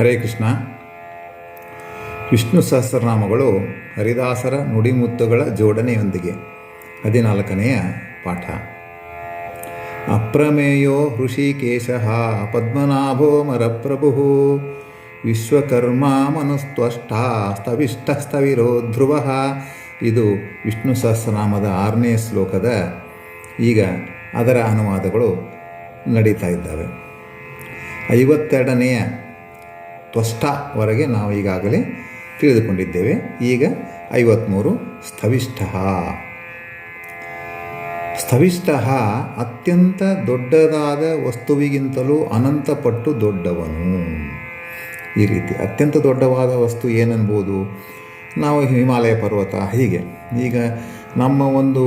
ಹರೇ ಕೃಷ್ಣ. ವಿಷ್ಣು ಸಹಸ್ರನಾಮಗಳು ಹರಿದಾಸರ ನುಡಿಮುತ್ತುಗಳ ಜೋಡಣೆಯೊಂದಿಗೆ. ಹದಿನಾಲ್ಕನೆಯ ಪಾಠ. ಅಪ್ರಮೇಯೋ ಹೃಷಿಕೇಶ ಪದ್ಮನಾಭೋ ಮರಪ್ರಭು. ವಿಶ್ವಕರ್ಮ ಮನುಸ್ತ್ವಷ್ಟ ಸ್ತವಿಷ್ಟ ಸ್ಥವಿರೋ ಧ್ರುವ ಇದು ವಿಷ್ಣು ಸಹಸ್ರನಾಮದ ಆರನೇ ಶ್ಲೋಕದ ಈಗ ಅದರ ಅನುವಾದಗಳು ನಡೀತಾ ಇದ್ದಾವೆ. ಐವತ್ತೆರಡನೆಯ ತ್ವಷ್ಟವರೆಗೆ ನಾವು ಈಗಾಗಲೇ ತಿಳಿದುಕೊಂಡಿದ್ದೇವೆ. ಈಗ ಐವತ್ಮೂರು ಸ್ಥವಿಷ್ಠ ಸ್ಥವಿಷ್ಠ ಅತ್ಯಂತ ದೊಡ್ಡದಾದ ವಸ್ತುವಿಗಿಂತಲೂ ಅನಂತಪಟ್ಟು ದೊಡ್ಡವನು. ಈ ರೀತಿ ಅತ್ಯಂತ ದೊಡ್ಡವಾದ ವಸ್ತು ಏನನ್ಬೋದು ನಾವು ಹಿಮಾಲಯ ಪರ್ವತ, ಹೀಗೆ. ಈಗ ನಮ್ಮ ಒಂದು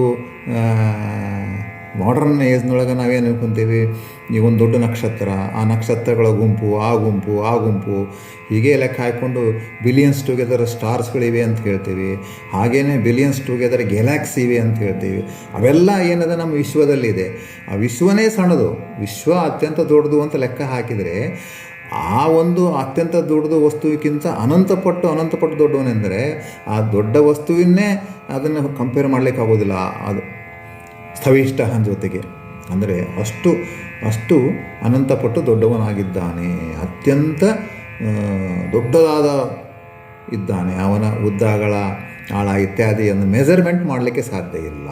ಮಾಡರ್ನ್ ಏಜ್ನೊಳಗೆ ನಾವೇನು ಅನ್ಕೊಂತೀವಿ? ಈ ಒಂದು ದೊಡ್ಡ ನಕ್ಷತ್ರ, ಆ ನಕ್ಷತ್ರಗಳ ಗುಂಪು, ಆ ಗುಂಪು ಆ ಗುಂಪು, ಹೀಗೆ ಲೆಕ್ಕ ಹಾಕ್ಕೊಂಡು ಬಿಲಿಯನ್ಸ್ ಟುಗೆದರ್ ಸ್ಟಾರ್ಸ್ಗಳಿವೆ ಅಂತ ಹೇಳ್ತೀವಿ. ಹಾಗೆಯೇ ಬಿಲಿಯನ್ಸ್ ಟುಗೆದರ್ ಗ್ಯಾಲಾಕ್ಸಿ ಇವೆ ಅಂತ ಹೇಳ್ತೀವಿ. ಅವೆಲ್ಲ ಏನದ ನಮ್ಮ ವಿಶ್ವದಲ್ಲಿದೆ. ಆ ವಿಶ್ವನೇ ಸಣ್ಣದು. ವಿಶ್ವ ಅತ್ಯಂತ ದೊಡ್ಡದು ಅಂತ ಲೆಕ್ಕ ಹಾಕಿದರೆ, ಆ ಒಂದು ಅತ್ಯಂತ ದೊಡ್ಡದು ವಸ್ತುವಿಗಿಂತ ಅನಂತಪಟ್ಟು ಅನಂತಪಟ್ಟು ದೊಡ್ಡವನೆಂದರೆ, ಆ ದೊಡ್ಡ ವಸ್ತುವಿನೇ ಅದನ್ನು ಕಂಪೇರ್ ಮಾಡಲಿಕ್ಕಾಗೋದಿಲ್ಲ. ಅದು ಸ್ಥವಿಷ್ಠನ ಜೊತೆಗೆ. ಅಂದರೆ ಅಷ್ಟು ಅಷ್ಟು ಅನಂತಪಟ್ಟು ದೊಡ್ಡವನಾಗಿದ್ದಾನೆ. ಅತ್ಯಂತ ದೊಡ್ಡದಾದ ಇದ್ದಾನೆ. ಅವನ ಉದ್ದಗಳ ಆಳ ಇತ್ಯಾದಿಯನ್ನು ಮೆಜರ್ಮೆಂಟ್ ಮಾಡಲಿಕ್ಕೆ ಸಾಧ್ಯ ಇಲ್ಲ.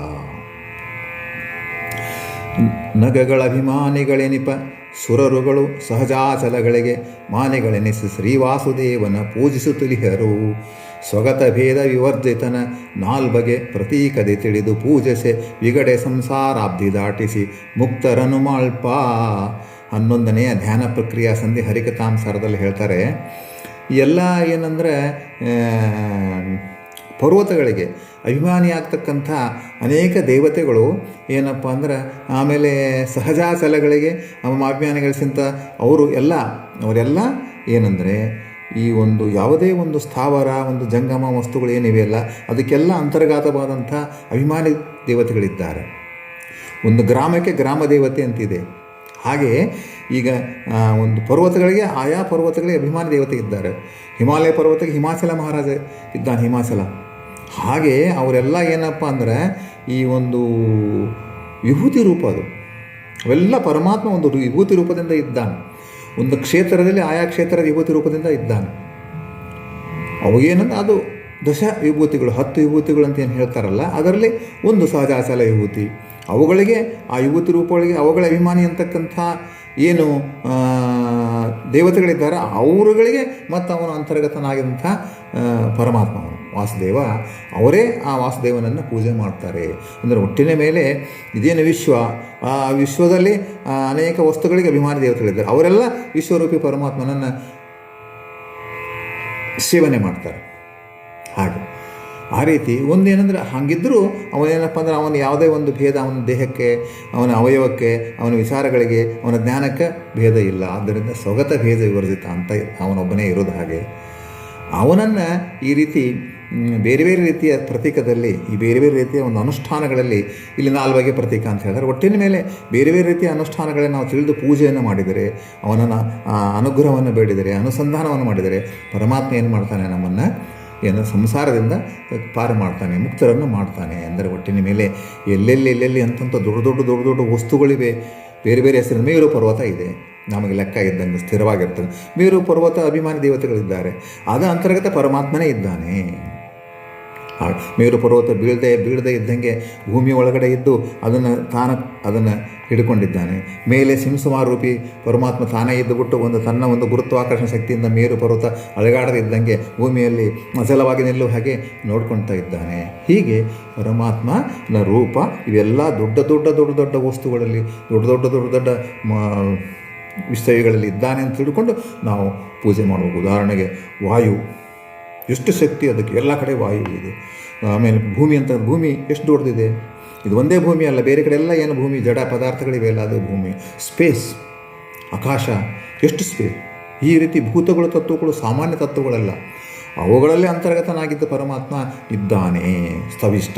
ನಗಗಳ ಅಭಿಮಾನಿಗಳೆನಿಪ? ಸುರರುಗಳು, ಸಹಜಾಚಲಗಳಿಗೆ ಮಾನೆಗಳೆನಿಸಿ ಶ್ರೀವಾಸುದೇವನ ಪೂಜಿಸುತ್ತಲಿಹರು. ಸ್ವಗತ ಭೇದ ವಿವರ್ಜಿತನ ನಾಲ್ಬಗೆ ಪ್ರತೀಕದೆ ತಿಳಿದು ಪೂಜಿಸೆ ವಿಗಡೆ ಸಂಸಾರಾಬ್ಧಿ ದಾಟಿಸಿ ಮುಕ್ತರನು ಮಾಳ್ಪ. ಹನ್ನೊಂದನೆಯ ಧ್ಯಾನ ಪ್ರಕ್ರಿಯಾ ಸಂಧಿ ಹರಿಕತಾಂಸಾರದಲ್ಲಿ ಹೇಳ್ತಾರೆ, ಎಲ್ಲ ಏನಂದರೆ ಪರ್ವತಗಳಿಗೆ ಅಭಿಮಾನಿಯಾಗ್ತಕ್ಕಂಥ ಅನೇಕ ದೇವತೆಗಳು ಏನಪ್ಪ ಅಂದ್ರೆ, ಆಮೇಲೆ ಸಹಜಾಚಲಗಳಿಗೆ ಅಭಿಮಾನಿಗಳಿಗಿಂತ ಅವರು ಎಲ್ಲ, ಅವರೆಲ್ಲ ಏನಂದರೆ ಈ ಒಂದು ಯಾವುದೇ ಒಂದು ಸ್ಥಾವರ, ಒಂದು ಜಂಗಮ ವಸ್ತುಗಳು ಏನಿವೆಯಲ್ಲ ಅದಕ್ಕೆಲ್ಲ ಅಂತರ್ಗತವಾದಂಥ ಅಭಿಮಾನಿ ದೇವತೆಗಳಿದ್ದಾರೆ. ಒಂದು ಗ್ರಾಮಕ್ಕೆ ಗ್ರಾಮ ದೇವತೆ ಅಂತಿದೆ. ಹಾಗೆ ಈಗ ಒಂದು ಪರ್ವತಗಳಿಗೆ, ಆಯಾ ಪರ್ವತಗಳಿಗೆ ಅಭಿಮಾನಿ ದೇವತೆ ಇದ್ದಾರೆ. ಹಿಮಾಲಯ ಪರ್ವತಕ್ಕೆ ಹಿಮಾಚಲ ಮಹಾರಾಜ ಇದ್ದಾನೆ, ಹಿಮಾಚಲ. ಹಾಗೆ ಅವರೆಲ್ಲ ಏನಪ್ಪ ಅಂದರೆ, ಈ ಒಂದು ವಿಭೂತಿ ರೂಪ ಅದು. ಅವೆಲ್ಲ ಪರಮಾತ್ಮ ಒಂದು ವಿಭೂತಿ ರೂಪದಿಂದ ಇದ್ದಾನೆ. ಒಂದು ಕ್ಷೇತ್ರದಲ್ಲಿ ಆಯಾ ಕ್ಷೇತ್ರದ ವಿಭೂತಿ ರೂಪದಿಂದ ಇದ್ದಾನೆ. ಅವು ಏನಂದ್ರೆ ಅದು ದಶ ವಿಭೂತಿಗಳು, ಹತ್ತು ವಿಭೂತಿಗಳು ಅಂತ ಏನು ಹೇಳ್ತಾರಲ್ಲ, ಅದರಲ್ಲಿ ಒಂದು ಸಹಜಾಚಲ ವಿಭೂತಿ. ಅವುಗಳಿಗೆ, ಆ ವಿಭೂತಿ ರೂಪಗಳಿಗೆ ಅವುಗಳ ಅಭಿಮಾನಿ ಅಂತಕ್ಕಂಥ ಏನು ದೇವತೆಗಳಿದ್ದಾರೆ ಅವರುಗಳಿಗೆ ಮತ್ತು ಅವನ ಅಂತರ್ಗತನಾಗಿದ್ದಂಥ ಪರಮಾತ್ಮವನು. ವಾಸುದೇವ, ಅವರೇ ಆ ವಾಸುದೇವನನ್ನು ಪೂಜೆ ಮಾಡ್ತಾರೆ. ಅಂದರೆ ಒಟ್ಟಿನ ಮೇಲೆ ಇದೇನು ವಿಶ್ವ? ಆ ವಿಶ್ವದಲ್ಲಿ ಅನೇಕ ವಸ್ತುಗಳಿಗೆ ಅಭಿಮಾನಿ ದೇವತೆಗಳಿದ್ದಾರೆ ಅವರೆಲ್ಲ ವಿಶ್ವರೂಪಿ ಪರಮಾತ್ಮನನ್ನು ಸೇವನೆ ಮಾಡ್ತಾರೆ. ಹಾಗೆ. ಆ ರೀತಿ ಒಂದೇನೆಂದರೆ ಹಾಗಿದ್ದರೂ ಅವನೇನಪ್ಪ ಅಂದ್ರೆ ಅವನು ಯಾವುದೇ ಒಂದು ಭೇದ ಅವನ ದೇಹಕ್ಕೆ, ಅವನ ಅವಯವಕ್ಕೆ, ಅವನ ವಿಚಾರಗಳಿಗೆ, ಅವನ ಜ್ಞಾನಕ್ಕೆ ಭೇದ ಇಲ್ಲ. ಆದ್ದರಿಂದ ಸ್ವಗತ ಭೇದ ವಿವರ್ಜಿತ ಅಂತ ಅವನೊಬ್ಬನೇ ಇರೋದು ಹಾಗೆ. ಅವನನ್ನು ಈ ರೀತಿ ಬೇರೆ ಬೇರೆ ರೀತಿಯ ಪ್ರತೀಕದಲ್ಲಿ, ಈ ಬೇರೆ ಬೇರೆ ರೀತಿಯ ಒಂದು ಅನುಷ್ಠಾನಗಳಲ್ಲಿ ಇಲ್ಲಿ ನಾಲ್ವಗೆ ಪ್ರತೀಕ ಅಂತ ಹೇಳಿದ್ರೆ ಒಟ್ಟಿನ ಮೇಲೆ ಬೇರೆ ಬೇರೆ ರೀತಿಯ ಅನುಷ್ಠಾನಗಳೇ ನಾವು ತಿಳಿದು ಪೂಜೆಯನ್ನು ಮಾಡಿದರೆ, ಅವನನ್ನು ಅನುಗ್ರಹವನ್ನು ಬೇಡಿದರೆ, ಅನುಸಂಧಾನವನ್ನು ಮಾಡಿದರೆ, ಪರಮಾತ್ಮ ಏನು ಮಾಡ್ತಾನೆ ನಮ್ಮನ್ನು? ಏನು ಸಂಸಾರದಿಂದ ಪಾರು ಮಾಡ್ತಾನೆ, ಮುಕ್ತರನ್ನು ಮಾಡ್ತಾನೆ ಅಂದರೆ ಒಟ್ಟಿನ ಮೇಲೆ ಎಲ್ಲೆಲ್ಲಿ ಎಲ್ಲೆಲ್ಲಿ ಅಂತಂತ ದೊಡ್ಡ ದೊಡ್ಡ ದೊಡ್ಡ ದೊಡ್ಡ ವಸ್ತುಗಳಿವೆ, ಬೇರೆ ಬೇರೆ ಹೆಸರಿನ ಮೇಲೂ ಪರ್ವತ ಇದೆ. ನಮಗೆ ಲೆಕ್ಕ ಇದ್ದಂಗೆ ಸ್ಥಿರವಾಗಿರ್ತದೆ. ಮೇರು ಪರ್ವತ ಅಭಿಮಾನಿ ದೇವತೆಗಳಿದ್ದಾರೆ. ಅದರ ಅಂತರ್ಗತ ಪರಮಾತ್ಮನೇ ಇದ್ದಾನೆ. ಮೇರು ಪರ್ವತ ಬೀಳದೆ ಬೀಳದೆ ಇದ್ದಂಗೆ ಭೂಮಿ ಒಳಗಡೆ ಇದ್ದು ಅದನ್ನು ತಾನ, ಅದನ್ನು ಹಿಡ್ಕೊಂಡಿದ್ದಾನೆ. ಮೇಲೆ ಸಿಂಸಮಾರೂಪಿ ಪರಮಾತ್ಮ ತಾನೇ ಇದ್ದುಬಿಟ್ಟು ಒಂದು ತನ್ನ ಒಂದು ಗುರುತ್ವಾಕರ್ಷಣ ಶಕ್ತಿಯಿಂದ ಮೇರು ಪರ್ವತ ಅಳಗಾಡದೆ ಇದ್ದಂಗೆ ಭೂಮಿಯಲ್ಲಿ ಅಚಲವಾಗಿ ನಿಲ್ಲುವ ಹಾಗೆ ನೋಡ್ಕೊಳ್ತಾ ಇದ್ದಾನೆ. ಹೀಗೆ ಪರಮಾತ್ಮನ ರೂಪ ಇವೆಲ್ಲ ದೊಡ್ಡ ದೊಡ್ಡ ದೊಡ್ಡ ದೊಡ್ಡ ವಸ್ತುಗಳಲ್ಲಿ ದೊಡ್ಡ ದೊಡ್ಡ ದೊಡ್ಡ ದೊಡ್ಡ ವಿಷಯಗಳಲ್ಲಿ ಇದ್ದಾನೆ ಅಂತ ತಿಳ್ಕೊಂಡು ನಾವು ಪೂಜೆ ಮಾಡಬೇಕು ಉದಾಹರಣೆಗೆ ವಾಯು, ಎಷ್ಟು ಶಕ್ತಿ ಅದಕ್ಕೆ? ಎಲ್ಲ ಕಡೆ ವಾಯು ಇದೆ. ಆಮೇಲೆ ಭೂಮಿ ಅಂತ ಭೂಮಿ ಎಷ್ಟು ದೊಡ್ಡದಿದೆ? ಇದು ಒಂದೇ ಭೂಮಿ ಅಲ್ಲ, ಬೇರೆ ಕಡೆ ಎಲ್ಲ ಏನು ಭೂಮಿ? ಜಡ ಪದಾರ್ಥಗಳಿವೆ ಅಲ್ಲ ಅದು ಭೂಮಿ. ಸ್ಪೇಸ್ ಆಕಾಶ, ಎಷ್ಟು ಸ್ಪೇಸ್ ಈ ರೀತಿ ಭೂತಗಳು, ತತ್ವಗಳು, ಸಾಮಾನ್ಯ ತತ್ವಗಳಲ್ಲ. ಅವುಗಳಲ್ಲೇ ಅಂತರ್ಗತನಾಗಿದ್ದ ಪರಮಾತ್ಮ ಇದ್ದಾನೆ, ಸ್ಥವಿಷ್ಟ.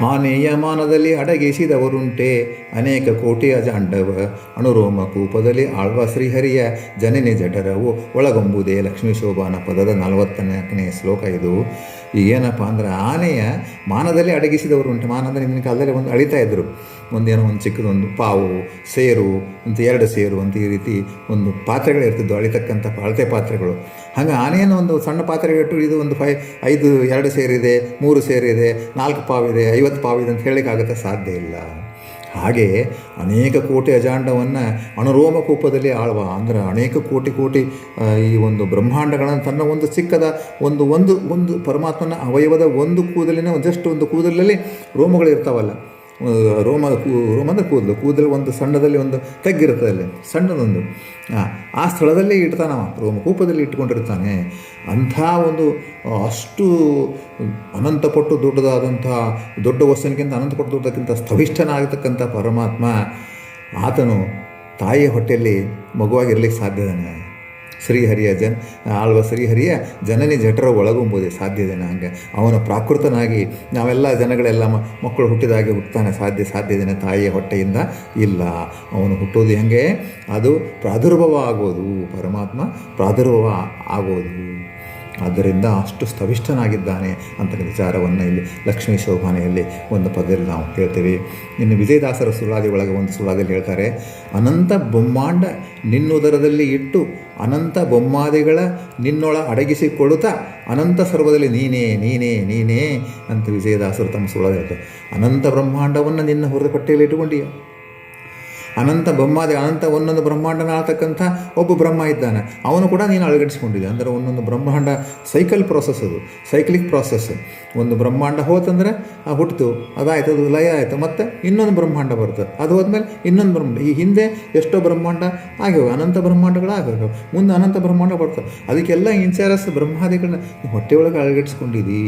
ಆನೆಯ ಮಾನದಲ್ಲಿ ಅಡಗಿಸಿದವರುಂಟೆ. ಅನೇಕ ಕೋಟಿಯ ಜಾಂಡವ ಅಣುರೋಮ ಕೂಪದಲ್ಲಿ ಆಳ್ವ ಶ್ರೀಹರಿಯ ಜನನಿ ಜಠರವು ಒಳಗೊಂಬುದೇ ಲಕ್ಷ್ಮೀ ಶೋಭಾನ ಪದದ ನಲವತ್ತನಾಲ್ಕನೇ ಶ್ಲೋಕ ಇದು. ಏನಪ್ಪ ಅಂದ್ರೆ ಆನೆಯ ಮಾನದಲ್ಲಿ ಅಡಗಿಸಿದವರು ಉಂಟು. ಮಾನ ಅಂದರೆ ಹಿಂದಿನ ಕಾಲದಲ್ಲಿ ಒಂದು ಅಳಿತಾ ಇದ್ದರು ಒಂದೇನೋ ಒಂದು ಚಿಕ್ಕದೊಂದು ಪಾವು, ಸೇರು ಅಂತ ಎರಡು ಸೇರು ಅಂತ ಈ ರೀತಿ ಒಂದು ಪಾತ್ರೆಗಳು ಇರ್ತಿದ್ದು ಅಳಿತಕ್ಕಂಥ ಅಳತೆ ಪಾತ್ರೆಗಳು. ಹಾಗೆ ಆನೆಯನ್ನು ಒಂದು ಸಣ್ಣ ಪಾತ್ರೆಗಿಟ್ಟು ಇದು ಒಂದು ಫೈ, ಐದು, ಎರಡು ಸೇರಿದೆ, ಮೂರು ಸೇರಿದೆ, ನಾಲ್ಕು ಪಾವಿದೆ, ಐವತ್ತು ಪಾವಿದೆ ಅಂತ ಹೇಳಲಿಕ್ಕಾಗತ್ತೆ ಸಾಧ್ಯ ಇಲ್ಲ. ಹಾಗೆ ಅನೇಕ ಕೋಟಿ ಅಜಾಂಡವನ್ನು ಅಣುರೋಮ ಕೂಪದಲ್ಲಿ ಆಳ್ವ. ಅಂದರೆ ಅನೇಕ ಕೋಟಿ ಕೋಟಿ ಈ ಒಂದು ಬ್ರಹ್ಮಾಂಡಗಳನ್ನು ತನ್ನ ಒಂದು ಚಿಕ್ಕದ ಒಂದು ಒಂದು ಒಂದು ಪರಮಾತ್ಮನ ಅವಯವದ ಒಂದು ಕೂದಲಿನ ಜಸ್ಟ್ ಒಂದು ಕೂದಲಲ್ಲಿ ರೋಮಗಳು ಇರ್ತಾವಲ್ಲ ರೋಮ ಕೂ ರೋಮ ಅಂದರೆ ಕೂದಲು ಕೂದಲು ಒಂದು ಸಣ್ಣದಲ್ಲಿ ಒಂದು ತಗ್ಗಿರ್ತದೆ ಅಲ್ಲಿ ಸಣ್ಣದೊಂದು. ಆ, ಸ್ಥಳದಲ್ಲೇ ಇಡ್ತಾನವ ರೋಮ ಕೂಪದಲ್ಲಿ ಇಟ್ಕೊಂಡಿರ್ತಾನೆ. ಅಂಥ ಒಂದು ಅಷ್ಟು ಅನಂತಪಟ್ಟು ದೊಡ್ಡದಾದಂಥ ದೊಡ್ಡ ವಸ್ತುವಿನಕ್ಕಿಂತ ಅನಂತಪಟ್ಟು ದೊಡ್ಡದಕ್ಕಿಂತ ಸ್ಥವಿಷ್ಠನಾಗತಕ್ಕಂಥ ಪರಮಾತ್ಮ ಆತನು ತಾಯಿಯ ಹೊಟ್ಟೆಯಲ್ಲಿ ಮಗುವಾಗಿರ್ಲಿಕ್ಕೆ ಸಾಧ್ಯದಾನೆ ಶ್ರೀಹರಿಯ ಜನ್, ಆಳ್ವ ಶ್ರೀಹರಿಯ ಜನನಿ ಜಠರ ಒಳಗುಂಬುದೇ ಸಾಧ್ಯದೇನ ಹಂಗೆ ಅವನು ಪ್ರಾಕೃತನಾಗಿ ನಾವೆಲ್ಲ ಜನಗಳೆಲ್ಲ ಮಕ್ಕಳು ಹುಟ್ಟಿದಾಗೆ ಹುಟ್ಟುತ್ತಾನೆ, ಸಾಧ್ಯ ಸಾಧ್ಯದೇನೆ ತಾಯಿಯ ಹೊಟ್ಟೆಯಿಂದ ಇಲ್ಲ. ಅವನು ಹುಟ್ಟೋದು ಹೆಂಗೆ? ಅದು ಪ್ರಾದುರ್ಭವ ಆಗೋದು, ಪರಮಾತ್ಮ ಪ್ರಾದುರ್ಭವ ಆಗೋದು. ಆದ್ದರಿಂದ ಅಷ್ಟು ಸ್ಥವಿಷ್ಠನಾಗಿದ್ದಾನೆ ಅಂತ ವಿಚಾರವನ್ನು ಇಲ್ಲಿ ಲಕ್ಷ್ಮೀ ಶೋಭಾನೆಯಲ್ಲಿ ಒಂದು ಪದದಲ್ಲಿ ನಾವು ಹೇಳ್ತೇವೆ. ಇನ್ನು ವಿಜಯದಾಸರ ಸುಳಾದಿ ಒಳಗೆ ಒಂದು ಸುಳಾದಿಯಲ್ಲಿ ಹೇಳ್ತಾರೆ, ಅನಂತ ಬೊಮ್ಮಾಂಡ ನಿನ್ನುದರದಲ್ಲಿ ಇಟ್ಟು ಅನಂತ ಬೊಮ್ಮಾದಿಗಳ ನಿನ್ನೊಳ ಅಡಗಿಸಿಕೊಳ್ಳುತ್ತಾ ಅನಂತ ಸರ್ವದಲ್ಲಿ ನೀನೇ ನೀನೇ ನೀನೇ ಅಂತ ವಿಜಯದಾಸರು ತಮ್ಮ ಸುಳಾದಿ ಹೇಳ್ತಾರೆ. ಅನಂತ ಬ್ರಹ್ಮಾಂಡವನ್ನು ನಿನ್ನ ಹೊರದ ಪಟ್ಟಿಯಲ್ಲಿ ಇಟ್ಟುಕೊಂಡಿಯ? ಅನಂತ ಬ್ರಹ್ಮಾದಿ, ಅನಂತ ಒಂದೊಂದು ಬ್ರಹ್ಮಾಂಡನ ಆಗ್ತಕ್ಕಂಥ ಒಬ್ಬ ಬ್ರಹ್ಮ ಇದ್ದಾನೆ. ಅವನು ಕೂಡ ನೀನು ಅಳಗಡಿಸ್ಕೊಂಡಿದ್ದೆ. ಅಂದರೆ ಒಂದೊಂದು ಬ್ರಹ್ಮಾಂಡ ಸೈಕಲ್ ಪ್ರಾಸೆಸ್ ಅದು ಸೈಕ್ಲಿಕ್ ಪ್ರಾಸೆಸ್ ಒಂದು ಬ್ರಹ್ಮಾಂಡ ಹೋತಂದರೆ ಹುಟ್ಟಿತು ಅದಾಯ್ತು, ಅದು ಲಯ ಆಯಿತು, ಮತ್ತು ಇನ್ನೊಂದು ಬ್ರಹ್ಮಾಂಡ ಬರ್ತದೆ ಅದು ಹೋದ್ಮೇಲೆ ಇನ್ನೊಂದು ಬ್ರಹ್ಮಾಂಡ ಈ ಹಿಂದೆ ಎಷ್ಟೋ ಬ್ರಹ್ಮಾಂಡ ಆಗ್ಯವು ಅನಂತ ಬ್ರಹ್ಮಾಂಡಗಳು ಆಗ್ಯಾವ ಮುಂದೆ ಅನಂತ ಬ್ರಹ್ಮಾಂಡ ಬರ್ತವೆ ಅದಕ್ಕೆಲ್ಲ ಇನ್ಚಾರಸ್ ಬ್ರಹ್ಮಾದಿಗಳನ್ನ ಹೊಟ್ಟೆಯೊಳಗೆ ಅಳಗಡಿಸ್ಕೊಂಡಿದ್ದೀ.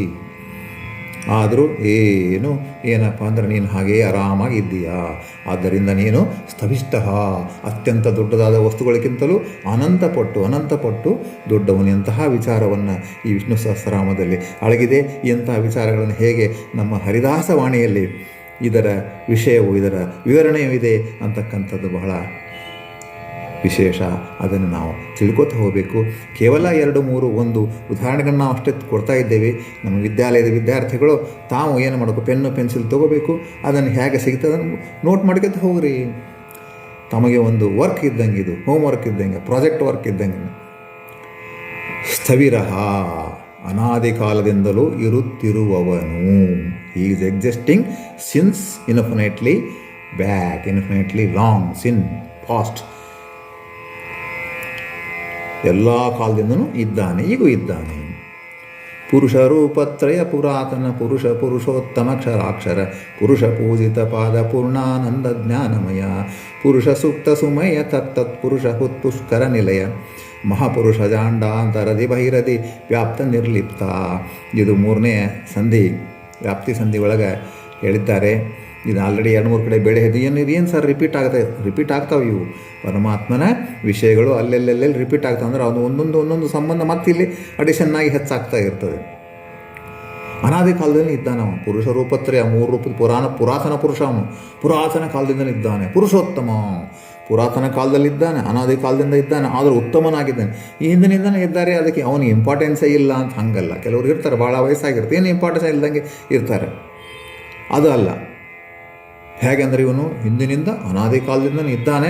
ಆದರೂ ಏನು, ಏನಪ್ಪ ಅಂದ್ರೆ ನೀನು ಹಾಗೇ ಆರಾಮಾಗಿ ಇದ್ದೀಯಾ ಆದ್ದರಿಂದ ನೀನು ಸ್ಥವಿಷ್ಟ ಅತ್ಯಂತ ದೊಡ್ಡದಾದ ವಸ್ತುಗಳಿಗಿಂತಲೂ ಅನಂತಪಟ್ಟು ಅನಂತಪಟ್ಟು ದೊಡ್ಡವನೆಂತಹ ವಿಚಾರವನ್ನು ಈ ವಿಷ್ಣು ಸಹಸ್ರಾಮದಲ್ಲಿ ಅಳಗಿದೆ? ಇಂತಹ ವಿಚಾರಗಳನ್ನು ಹೇಗೆ ನಮ್ಮ ಹರಿದಾಸ ವಾಣಿಯಲ್ಲಿ ಇದರ ವಿಷಯವು, ಇದರ ವಿವರಣೆಯೂ ಇದೆ? ಅಂತಕ್ಕಂಥದ್ದು ಬಹಳ ವಿಶೇಷ. ಅದನ್ನು ನಾವು ತಿಳ್ಕೊತಾ ಹೋಗಬೇಕು. ಕೇವಲ ಎರಡು, ಮೂರು, ಒಂದು ಉದಾಹರಣೆಗಳನ್ನ ನಾವು ಅಷ್ಟೇ ಕೊಡ್ತಾ ಇದ್ದೇವೆ. ನಮ್ಮ ವಿದ್ಯಾಲಯದ ವಿದ್ಯಾರ್ಥಿಗಳು ತಾವು ಏನು ಮಾಡಬೇಕು? ಪೆನ್ನು, ಪೆನ್ಸಿಲ್ ತೊಗೋಬೇಕು. ಅದನ್ನು ಹೇಗೆ ಸಿಗ್ತದೆ ಅದನ್ನು ನೋಟ್ ಮಾಡ್ಕೊತ ಹೋಗ್ರಿ. ತಮಗೆ ಒಂದು ವರ್ಕ್ ಇದ್ದಂಗೆ ಇದು. ಹೋಮ್ ವರ್ಕ್ ಇದ್ದಂಗೆ, ಪ್ರಾಜೆಕ್ಟ್ ವರ್ಕ್ ಇದ್ದಂಗೆ. ಸ್ಥವಿರಹ, ಅನಾದಿ ಕಾಲದಿಂದಲೂ ಇರುತ್ತಿರುವವನು. Is existing since infinitely back infinitely long since past ಎಲ್ಲ ಕಾಲದಿಂದನೂ ಇದ್ದಾನೆ, ಈಗೂ ಇದ್ದಾನೆ. ಪುರುಷ ರೂಪತ್ರಯ ಪುರಾತನ ಪುರುಷ ಪುರುಷೋತ್ತಮ ಕ್ಷರಾಕ್ಷರ ಪುರುಷ ಪೂಜಿತ ಪಾದ ಪೂರ್ಣಾನಂದ ಜ್ಞಾನಮಯ, ಪುರುಷ ಸೂಕ್ತ ಸುಮಯ ತತ್ತತ್ ಪುರುಷ ಹುತ್ಪುಷ್ಕರ ನಿಲಯ, ಮಹಾಪುರುಷ ಜಾಂಡಾಂತರದಿ ಬಹಿರದಿ ವ್ಯಾಪ್ತ ನಿರ್ಲಿಪ್ತ. ಇದು ಮೂರನೇ ಸಂಧಿ, ವ್ಯಾಪ್ತಿ ಸಂಧಿ ಒಳಗೆ ಹೇಳಿದ್ದಾರೆ. ಇದು ಆಲ್ರೆಡಿ ಎರಡು ಮೂರು ಕಡೆ ಬೆಳೆ ಇದೆ ಏನು ಏನು ಸರ್ ರಿಪೀಟ್ ಆಗ್ತಾ ರಿಪೀಟ್ ಆಗ್ತಾವೆ ಇವು? ಪರಮಾತ್ಮನ ವಿಷಯಗಳು ಅಲ್ಲೆಲ್ಲೆಲ್ಲೆಲ್ಲಿ ರಿಪೀಟ್ ಆಗ್ತವೆ. ಅಂದ್ರೆ ಅದು ಒಂದೊಂದು ಒಂದೊಂದು ಸಂಬಂಧ ಮತ್ತೆ ಇಲ್ಲಿ ಅಡಿಷನ್ ಆಗಿ ಹೆಚ್ಚಾಗ್ತಾ ಇರ್ತದೆ. ಅನಾದಿ ಕಾಲದಲ್ಲಿ ಇದ್ದಾನವ ಪುರುಷ ರೂಪತ್ರಯ ಮೂರು ರೂಪದ ಪುರಾಣ, ಪುರಾತನ ಪುರುಷ ಅವನು. ಪುರಾತನ ಕಾಲದಿಂದ ಇದ್ದಾನೆ. ಪುರುಷೋತ್ತಮ ಪುರಾತನ ಕಾಲದಲ್ಲಿದ್ದಾನೆ ಅನಾದಿ ಕಾಲದಿಂದ ಇದ್ದಾನೆ, ಆದರೂ ಉತ್ತಮನಾಗಿದ್ದಾನೆ. ಈ ಹಿಂದಿನಿಂದನೇ ಇದ್ದಾರೆ, ಅದಕ್ಕೆ ಅವನು ಇಂಪಾರ್ಟೆನ್ಸೇ ಇಲ್ಲ ಅಂತ ಹಂಗಲ್ಲ. ಕೆಲವರು ಇರ್ತಾರೆ ಭಾಳ ವಯಸ್ಸಾಗಿರುತ್ತೆ. ಏನು ಇಂಪಾರ್ಟೆನ್ಸ್ ಇಲ್ದಂಗೆ ಇರ್ತಾರೆ. ಅದು ಅಲ್ಲ. ಹೇಗೆಂದರೆ ಇವನು ಹಿಂದಿನಿಂದ ಅನಾದಿ ಕಾಲದಿಂದನೇ ಇದ್ದಾನೆ.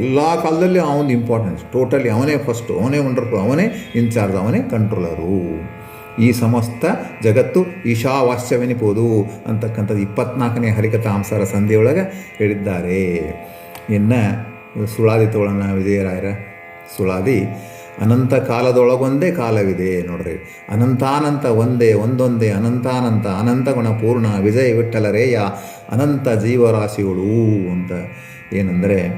ಎಲ್ಲ ಕಾಲದಲ್ಲಿ ಅವನ ಇಂಪಾರ್ಟೆನ್ಸ್ ಟೋಟಲಿ ಅವನೇ ಫಸ್ಟು ಅವನೇ ವಂಡರ್ಫುಲ್ ಅವನೇ ಇನ್ಚಾರ್ಜ್ ಅವನೇ ಕಂಟ್ರೋಲರು ಈ ಸಮಸ್ತ ಜಗತ್ತು ಈಶಾವಾಸ್ಯವೆನಿಬೋದು ಅಂತಕ್ಕಂಥದ್ದು ಇಪ್ಪತ್ನಾಲ್ಕನೇ ಹರಿಕಥಾಂಸರ ಸಂಧಿಯೊಳಗೆ ಹೇಳಿದ್ದಾರೆ. ಇನ್ನು ಸುಳಾದಿ ತೋಳನ ವಿಜಯರಾಯರ ಸುಳಾದಿ ಅನಂತ ಕಾಲದೊಳಗೊಂದೇ ಕಾಲವಿದೆ ನೋಡ್ರಿ. ಅನಂತಾನಂತ ಒಂದೇ, ಒಂದೊಂದೇ, ಅನಂತಾನಂತ, ಅನಂತ ಗುಣ ಪೂರ್ಣ, ವಿಜಯ ವಿಠಲರೇಯ ಅನಂತ ಜೀವರಾಶಿಗಳು ಅಂತ. ಏನಂದರೆ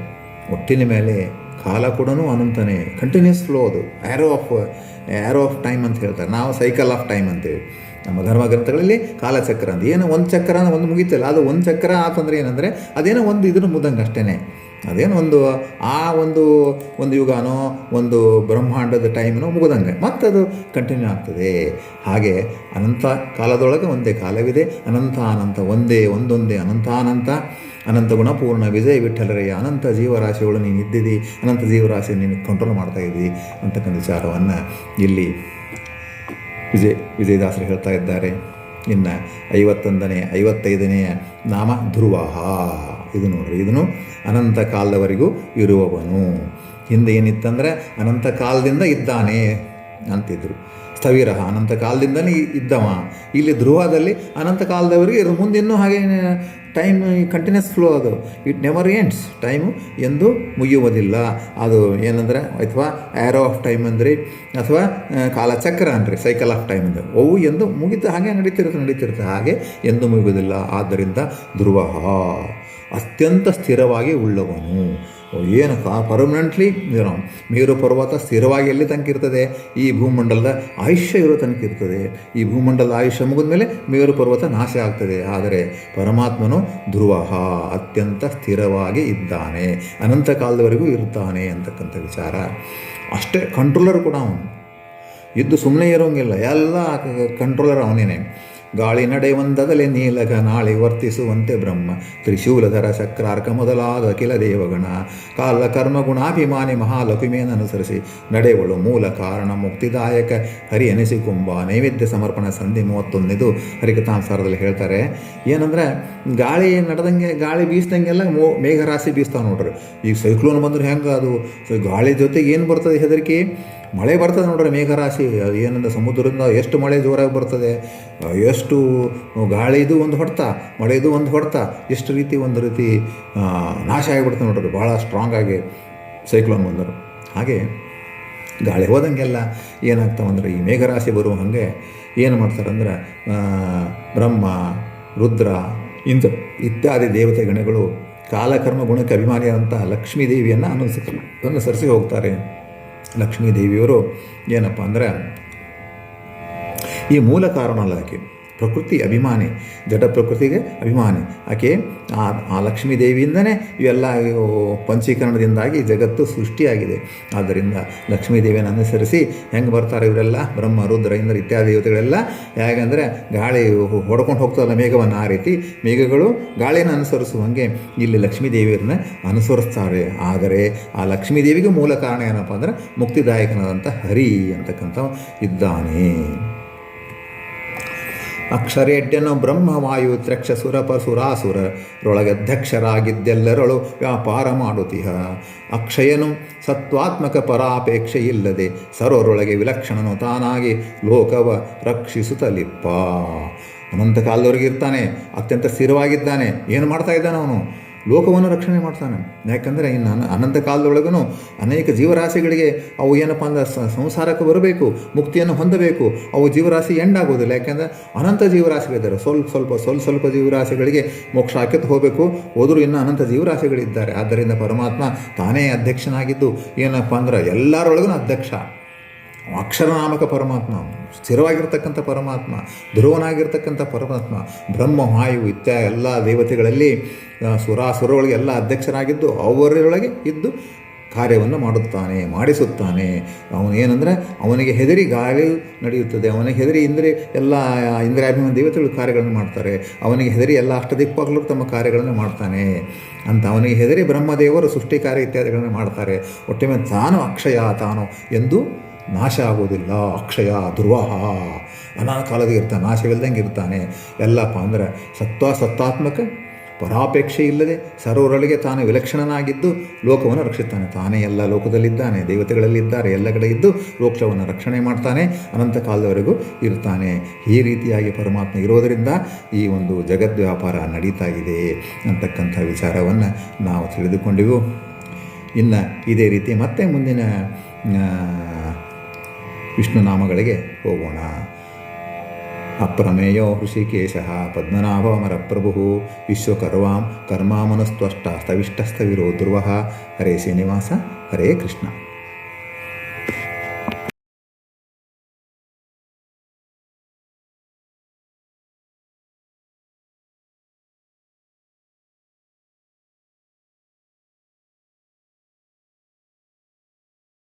ಒಟ್ಟಿನ ಮೇಲೆ ಕಾಲ ಕೂಡ ಅನಂತನೇ ಕಂಟಿನ್ಯೂಸ್ ಫ್ಲೋ ಅದು. Arrow of arrow of time ಅಂತ ಹೇಳ್ತಾರೆ. ನಾವು ಸೈಕಲ್ ಆಫ್ ಟೈಮ್ ಅಂತೇವೆ ನಮ್ಮ ಧರ್ಮ ಗ್ರಂಥಗಳಲ್ಲಿ ಕಾಲಚಕ್ರ ಅಂತ. ಏನೋ ಒಂದು ಚಕ್ರ ಅಂದ್ರೆ ಒಂದು ಮುಗಿತಲ್ಲ. ಅದು ಒಂದು ಚಕ್ರ ಆತಂದ್ರೆ ಏನಂದರೆ, ಅದೇನೋ ಒಂದು ಇದನ್ನು ಮುದಂಗೆ ಅಷ್ಟೇ ಅದೇನು ಒಂದು ಆ ಒಂದು ಒಂದು ಯುಗನೋ, ಒಂದು ಬ್ರಹ್ಮಾಂಡದ ಟೈಮ್ನೋ ಮುಗಿದಂಗೆ. ಮತ್ತದು ಕಂಟಿನ್ಯೂ ಆಗ್ತದೆ. ಹಾಗೆ ಅನಂತ ಕಾಲದೊಳಗೆ ಒಂದೇ ಕಾಲವಿದೆ. ಅನಂತ ಅನಂತ ಒಂದೇ, ಒಂದೊಂದೇ ಅನಂತಾನಂತ. ಅನಂತ ಗುಣಪೂರ್ಣ ವಿಜಯ ವಿಠಲರಯ್ಯ, ಅನಂತ ಜೀವರಾಶಿಗಳು ನೀನು ಇದ್ದಿದ್ದಿ ಅನಂತ ಜೀವರಾಶಿ ನೀನು ಕಂಟ್ರೋಲ್ ಮಾಡ್ತಾ ಇದ್ದಿ ಅಂತಕ್ಕಂಥ ವಿಚಾರವನ್ನು ಇಲ್ಲಿ ವಿಜಯ್, ವಿಜಯದಾಸರು ಹೇಳ್ತಾ ಇದ್ದಾರೆ. ಇನ್ನು ಐವತ್ತೊಂದನೇ ಐವತ್ತೈದನೆಯ ನಾಮ ಧ್ರುವಹ ಇದು ನೋಡ್ರಿ, ಇದನ್ನು ಅನಂತ ಕಾಲದವರೆಗೂ ಇರುವವನು. ಹಿಂದೆ ಏನಿತ್ತಂದರೆ, ಅನಂತ ಕಾಲದಿಂದ ಇದ್ದಾನೆ ಅಂತಿದ್ರು. ಸ್ಥವಿರ ಅನಂತ ಕಾಲದಿಂದನೇ ಇದ್ದವ. ಇಲ್ಲಿ ಧ್ರುವದಲ್ಲಿ ಅನಂತ ಕಾಲದವರೆಗೆ ಇರು ಮುಂದೆ ಇನ್ನೂ ಹಾಗೆ ಟೈಮ್ ಕಂಟಿನ್ಯೂಸ್ ಫ್ಲೋ ಅದು. ಇಟ್ ನೆವರ್ ಎಂಡ್ಸ್ ಟೈಮು ಎಂದು ಮುಗಿಯುವುದಿಲ್ಲ. ಅದು ಏನಂದರೆ, ಅಥವಾ ಆ್ಯರೋ ಆಫ್ ಟೈಮ್ ಅಂದರೆ, ಅಥವಾ ಕಾಲಚಕ್ರ ಅಂದರೆ ಸೈಕಲ್ ಆಫ್ ಟೈಮ್ ಅಂದರೆ. ಅವು ಎಂದು ಮುಗಿತ ಹಾಗೆ ನಡೀತಿರುತ್ತೆ ನಡೀತಿರುತ್ತೆ ಹಾಗೆ ಎಂದು ಮುಗಿಯುವುದಿಲ್ಲ. ಆದ್ದರಿಂದ ಧ್ರುವ ಅತ್ಯಂತ ಸ್ಥಿರವಾಗಿ ಉಳ್ಳವನು. ಏನು ಕಾ ಪರ್ಮನೆಂಟ್ಲಿ ಏನೋ ಮೇರು ಪರ್ವತ ಸ್ಥಿರವಾಗಿ ಎಲ್ಲಿ ತನಕ ಇರ್ತದೆ? ಈ ಭೂಮಂಡಲದ ಆಯುಷ್ಯ ಇರೋ ತನಕ ಇರ್ತದೆ. ಈ ಭೂಮಂಡಲದ ಆಯುಷ್ಯ ಮುಗಿದ ಮೇಲೆ ಮೇರು ಪರ್ವತ ನಾಶ ಆಗ್ತದೆ. ಆದರೆ ಪರಮಾತ್ಮನು ಧ್ರುವ ಅತ್ಯಂತ ಸ್ಥಿರವಾಗಿ ಇದ್ದಾನೆ. ಅನಂತ ಕಾಲದವರೆಗೂ ಇರ್ತಾನೆ ಅಂತಕ್ಕಂಥ ವಿಚಾರ. ಅಷ್ಟೇ ಕಂಟ್ರೋಲರ್ ಕೂಡ ಅವನು. ಇದ್ದು ಸುಮ್ಮನೆ ಇರೋಂಗಿಲ್ಲ. ಎಲ್ಲ ಕಂಟ್ರೋಲರ್ ಅವನೇನೆ. ಗಾಳಿ ನಡೆವಂದದಲೆ ನೀಲಕ ನಾಳೆ ವರ್ತಿಸುವಂತೆ ಬ್ರಹ್ಮ. ತ್ರಿಶೂಲಧರ ಚಕ್ರಾರ್ಕ ಮೊದಲಾದ ಕಿಲ ದೇವಗಣ. ಕಾಲ ಕರ್ಮ ಗುಣಾಭಿಮಾನಿ ಮಹಾಲಕ್ಷ್ಮಿಯನ್ನನುಸರಿಸಿ ನಡೆವಳು ಮೂಲ ಕಾರಣ ಮುಕ್ತಿದಾಯಕ. ಹರಿ ಎನಿಸಿಕೊಂಬ ನೈವೇದ್ಯ ಸಮರ್ಪಣ ಸಂಧಿ ಮೂವತ್ತೊಂದಿದು ಹರಿಕಥಾಂಸಾರದಲ್ಲಿ ಹೇಳ್ತಾರೆ, ಏನಂದರೆ ಗಾಳಿ ನಡೆದಂಗೆ ಗಾಳಿ ಬೀಸ್ದಂಗೆಲ್ಲ ಮೋ ಮೇಘರಾಶಿ ಬೀಸ್ತಾವೆ ನೋಡ್ರಿ. ಈಗ ಸೈಕ್ಲೋನ್ ಬಂದ್ರೆ ಹೆಂಗೆ ಅದು? ಗಾಳಿ ಜೊತೆಗೆ ಏನು ಬರ್ತದೆ ಹೆದರಿಕೆ? ಮಳೆ ಬರ್ತದೆ ನೋಡ್ರಿ ಮೇಘರಾಶಿ. ಅದು ಏನಂದ್ರೆ ಸಮುದ್ರದಿಂದ ಎಷ್ಟು ಮಳೆ ಜೋರಾಗಿ ಬರ್ತದೆ, ಎಷ್ಟು ಗಾಳಿದು ಒಂದು ಹೊಡೆತ ಮಳೆದು ಒಂದು ಹೊಡೆತ ಎಷ್ಟು ರೀತಿ ಒಂದು ರೀತಿ ನಾಶ ಆಗಿಬಿಡ್ತದೆ ನೋಡ್ರಿ. ಭಾಳ ಸ್ಟ್ರಾಂಗ್ ಆಗಿ ಸೈಕ್ಲೋನ್ ಬಂದರು. ಹಾಗೆ ಗಾಳಿ ಹೋದಂಗೆಲ್ಲ ಏನಾಗ್ತಾವಂದ್ರೆ ಈ ಮೇಘರಾಶಿ ಬರುವ ಹಾಗೆ ಏನು ಮಾಡ್ತಾರಂದ್ರೆ ಬ್ರಹ್ಮ, ರುದ್ರ, ಇಂದ್ರ ಇತ್ಯಾದಿ ದೇವತೆ ಗಣಗಳು ಕಾಲಕರ್ಮ ಗುಣಕ್ಕೆ ಅಭಿಮಾನಿಯಾದಂಥ ಲಕ್ಷ್ಮೀ ದೇವಿಯನ್ನು ಅನುಸರಿಸಿ ಅನುಸರಿಸಿ ಹೋಗ್ತಾರೆ. ಲಕ್ಷ್ಮೀ ದೇವಿಯವರು ಏನಪ್ಪ ಅಂದರೆ ಈ ಮೂಲ ಕಾರಣ ಆಕೆ. ಪ್ರಕೃತಿ ಅಭಿಮಾನಿ, ಜಡ ಪ್ರಕೃತಿಗೆ ಅಭಿಮಾನಿ. ಆಕೆ ಆ ಆ ಲಕ್ಷ್ಮೀ ದೇವಿಯಿಂದನೇ ಇವೆಲ್ಲ ಇವು ಪಂಚೀಕರಣದಿಂದಾಗಿ ಜಗತ್ತು ಸೃಷ್ಟಿಯಾಗಿದೆ. ಆದ್ದರಿಂದ ಲಕ್ಷ್ಮೀ ದೇವಿಯನ್ನು ಅನುಸರಿಸಿ ಹೆಂಗೆ ಬರ್ತಾರೆ ಇವರೆಲ್ಲ? ಬ್ರಹ್ಮ, ರುದ್ರ, ಇಂದ್ರ ಇತ್ಯಾದಿ ದೇವತೆಗಳೆಲ್ಲ ಹೇಗೆಂದರೆ ಗಾಳಿ ಹೊಡ್ಕೊಂಡು ಹೋಗ್ತಾರಲ್ಲ ಮೇಘವನ್ನು, ಆ ರೀತಿ ಮೇಘಗಳು ಗಾಳಿಯನ್ನು ಅನುಸರಿಸುವಂಗೆ ಇಲ್ಲಿ ಲಕ್ಷ್ಮೀ ದೇವಿಯನ್ನು ಅನುಸರಿಸ್ತಾರೆ. ಆದರೆ ಆ ಲಕ್ಷ್ಮೀ ದೇವಿಗೆ ಮೂಲ ಕಾರಣ ಏನಪ್ಪ ಅಂದರೆ ಮುಕ್ತಿದಾಯಕನಾದಂಥ ಹರಿ ಅಂತಕ್ಕಂಥ ಇದ್ದಾನೆ. ಅಕ್ಷರೇಡ್ಯನು ಬ್ರಹ್ಮವಾಯು ತ್ರಕ್ಷ ಸುರಪ ಅಧ್ಯಕ್ಷರಾಗಿದ್ದೆಲ್ಲರಳು ವ್ಯಾಪಾರ ಮಾಡುತ್ತಿಹ ಅಕ್ಷಯನು ಸತ್ವಾತ್ಮಕ ಪರಾಪೇಕ್ಷೆ ಇಲ್ಲದೆ ಸರ್ವರೊಳಗೆ ವಿಲಕ್ಷಣನು ತಾನಾಗಿ ಲೋಕವ ರಕ್ಷಿಸುತ್ತಲಿಪ್ಪ. ಅನಂತ ಕಾಲದವರೆಗೆ ಇರ್ತಾನೆ, ಅತ್ಯಂತ ಸ್ಥಿರವಾಗಿದ್ದಾನೆ, ಏನು ಮಾಡ್ತಾ ಇದ್ದಾನೆ ಅವನು ಲೋಕವನ್ನು ರಕ್ಷಣೆ ಮಾಡ್ತಾನೆ. ಯಾಕಂದರೆ ಇನ್ನು ಅನ- ಅನಂತ ಕಾಲದೊಳಗೂ ಅನೇಕ ಜೀವರಾಶಿಗಳಿಗೆ ಅವು ಏನಪ್ಪ ಅಂದ್ರೆ ಸಂಸಾರಕ್ಕೆ ಬರಬೇಕು, ಮುಕ್ತಿಯನ್ನು ಹೊಂದಬೇಕು. ಅವು ಜೀವರಾಶಿ ಎಂಡ್ ಆಗೋದಿಲ್ಲ. ಯಾಕೆಂದರೆ ಅನಂತ ಜೀವರಾಶಿಗಳಿದ್ದಾರೆ. ಸ್ವಲ್ಪ ಸ್ವಲ್ಪ ಸ್ವಲ್ಪ ಸ್ವಲ್ಪ ಜೀವರಾಶಿಗಳಿಗೆ ಮೋಕ್ಷ ಹಾಕಿತ್ತು ಹೋಗಬೇಕು. ಹೋದರೂ ಇನ್ನು ಅನಂತ ಜೀವರಾಶಿಗಳಿದ್ದಾರೆ. ಆದ್ದರಿಂದ ಪರಮಾತ್ಮ ತಾನೇ ಅಧ್ಯಕ್ಷನಾಗಿದ್ದು. ಏನಪ್ಪ ಅಂದ್ರೆ ಎಲ್ಲರೊಳಗೂ ಅಧ್ಯಕ್ಷ. ಅಕ್ಷರನಾಮಕ ಪರಮಾತ್ಮ, ಸ್ಥಿರವಾಗಿರ್ತಕ್ಕಂಥ ಪರಮಾತ್ಮ, ಧ್ರುವನಾಗಿರ್ತಕ್ಕಂಥ ಪರಮಾತ್ಮ, ಬ್ರಹ್ಮ, ವಾಯು ಇತ್ಯ ಎಲ್ಲ ದೇವತೆಗಳಲ್ಲಿ ಸುರಾಸುರಗಳಿಗೆ ಎಲ್ಲ ಅಧ್ಯಕ್ಷರಾಗಿದ್ದು ಅವರೊಳಗೆ ಇದ್ದು ಕಾರ್ಯವನ್ನು ಮಾಡುತ್ತಾನೆ, ಮಾಡಿಸುತ್ತಾನೆ. ಅವನು ಏನಂದರೆ, ಅವನಿಗೆ ಹೆದರಿ ಗಾಳಿ ನಡೆಯುತ್ತದೆ. ಅವನಿಗೆ ಹೆದರಿ ಇಂದ್ರೆ, ಎಲ್ಲ ಇಂದ್ರಾಭಿಮಾನ ದೇವತೆಗಳು ಕಾರ್ಯಗಳನ್ನು ಮಾಡ್ತಾರೆ. ಅವನಿಗೆ ಹೆದರಿ ಎಲ್ಲ ಅಷ್ಟದಿಕ್ಪಾಗಲು ತಮ್ಮ ಕಾರ್ಯಗಳನ್ನು ಮಾಡ್ತಾನೆ. ಅಂತ ಅವನಿಗೆ ಹೆದರಿ ಬ್ರಹ್ಮದೇವರು ಸೃಷ್ಟಿ ಕಾರ್ಯ ಇತ್ಯಾದಿಗಳನ್ನು ಮಾಡ್ತಾರೆ. ಒಟ್ಟಿಗೆ ತಾನು ಅಕ್ಷಯ ತಾನು ಎಂದು ನಾಶ ಆಗೋದಿಲ್ಲ, ಅಕ್ಷಯ ಧ್ರುವಹ ಅನಾಕಾಲದ ಇರ್ತಾನೆ, ನಾಶವಿಲ್ದಂಗೆ ಇರ್ತಾನೆ. ಎಲ್ಲಪ್ಪ ಅಂದರೆ ಸತ್ವ ಸತ್ತಾತ್ಮಕ ಪರಾಪೇಕ್ಷೆ ಇಲ್ಲದೆ ಸರ್ವರೊಳಗೆ ತಾನು ವಿಲಕ್ಷಣನಾಗಿದ್ದು ಲೋಕವನ್ನು ರಕ್ಷಿಸ್ತಾನೆ. ತಾನೇ ಎಲ್ಲ ಲೋಕದಲ್ಲಿದ್ದಾನೆ, ದೇವತೆಗಳಲ್ಲಿದ್ದಾರೆ, ಎಲ್ಲ ಕಡೆ ಇದ್ದು ಲೋಕವನ್ನು ರಕ್ಷಣೆ ಮಾಡ್ತಾನೆ, ಅನಂತ ಕಾಲದವರೆಗೂ ಇರ್ತಾನೆ. ಈ ರೀತಿಯಾಗಿ ಪರಮಾತ್ಮ ಇರೋದರಿಂದ ಈ ಒಂದು ಜಗದ್ ವ್ಯಾಪಾರ ನಡೀತಾ ಇದೆ ಅಂತಕ್ಕಂಥ ವಿಚಾರವನ್ನು ನಾವು ತಿಳಿದುಕೊಂಡೆವು. ಇನ್ನು ಇದೇ ರೀತಿ ಮತ್ತೆ ಮುಂದಿನ ಆ, ವಿಷ್ಣು ನಾಮಗಳಿಗೆ ಹೋಗೋಣ. ಅಪ್ರಮೇಯೋ ಹೃಷಿಕೇಶ ಪದ್ಮನಾಭಮರಪ್ರಭು ವಿಶ್ವಕರ್ವಾಂ ಕರ್ಮಾಮನಸ್ತ್ವಷ್ಟ ಸ್ಥವಿಷ್ಟಸ್ಥವಿರೋ ಧ್ರುವ ಹರೇ ಶ್ರೀನಿವಾಸ ಹರೇ ಕೃಷ್ಣ.